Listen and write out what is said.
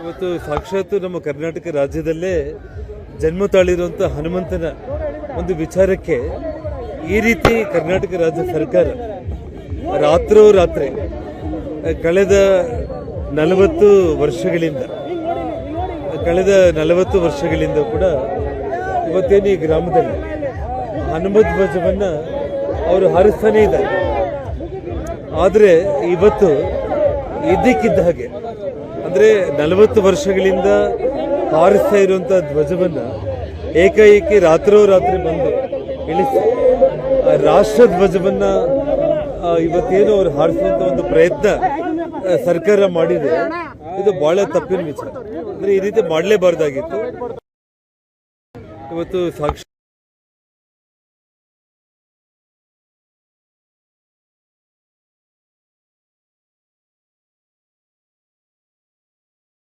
ಇವತ್ತು ಸಾಕ್ಷಾತ್ ನಮ್ಮ ಕರ್ನಾಟಕ ರಾಜ್ಯದಲ್ಲೇ ಜನ್ಮ ತಾಳಿರುವಂಥ ಹನುಮಂತನ ಒಂದು ವಿಚಾರಕ್ಕೆ ಈ ರೀತಿ ಕರ್ನಾಟಕ ರಾಜ್ಯ ಸರ್ಕಾರ ರಾತ್ರೋ ರಾತ್ರಿ, ಕಳೆದ ನಲವತ್ತು ವರ್ಷಗಳಿಂದ, ಕಳೆದ ನಲವತ್ತು ವರ್ಷಗಳಿಂದ ಕೂಡ ಇವತ್ತೇನು ಈ ಗ್ರಾಮದಲ್ಲಿ ಹನುಮ ಧ್ವಜವನ್ನ ಅವರು ಹಾರಿಸ್ತಾನೇ ಇದ್ದಾರೆ. ಆದರೆ ಇವತ್ತು ಇದ್ದಕ್ಕಿದ್ದ ಹಾಗೆ ಅಂದರೆ ನಲವತ್ತು ವರ್ಷಗಳಿಂದ ಹಾರಿಸ್ತಾ ಇರುವಂಥ ಧ್ವಜವನ್ನ ಏಕಾಏಕಿ ರಾತ್ರೋರಾತ್ರಿ ಬಂದು ಇಳಿಸಿ ಆ ರಾಷ್ಟ್ರ ಧ್ವಜವನ್ನು ಇವತ್ತೇನು ಅವ್ರು ಹಾರಿಸುವಂಥ ಒಂದು ಪ್ರಯತ್ನ ಸರ್ಕಾರ ಮಾಡಿದೆ. ಇದು ಬಹಳ ತಪ್ಪಿನ ವಿಚಾರ. ಅಂದ್ರೆ ಈ ರೀತಿ ಮಾಡಲೇಬಾರ್ದಾಗಿತ್ತು. ಇವತ್ತು ಸಾಕ್ಷಿ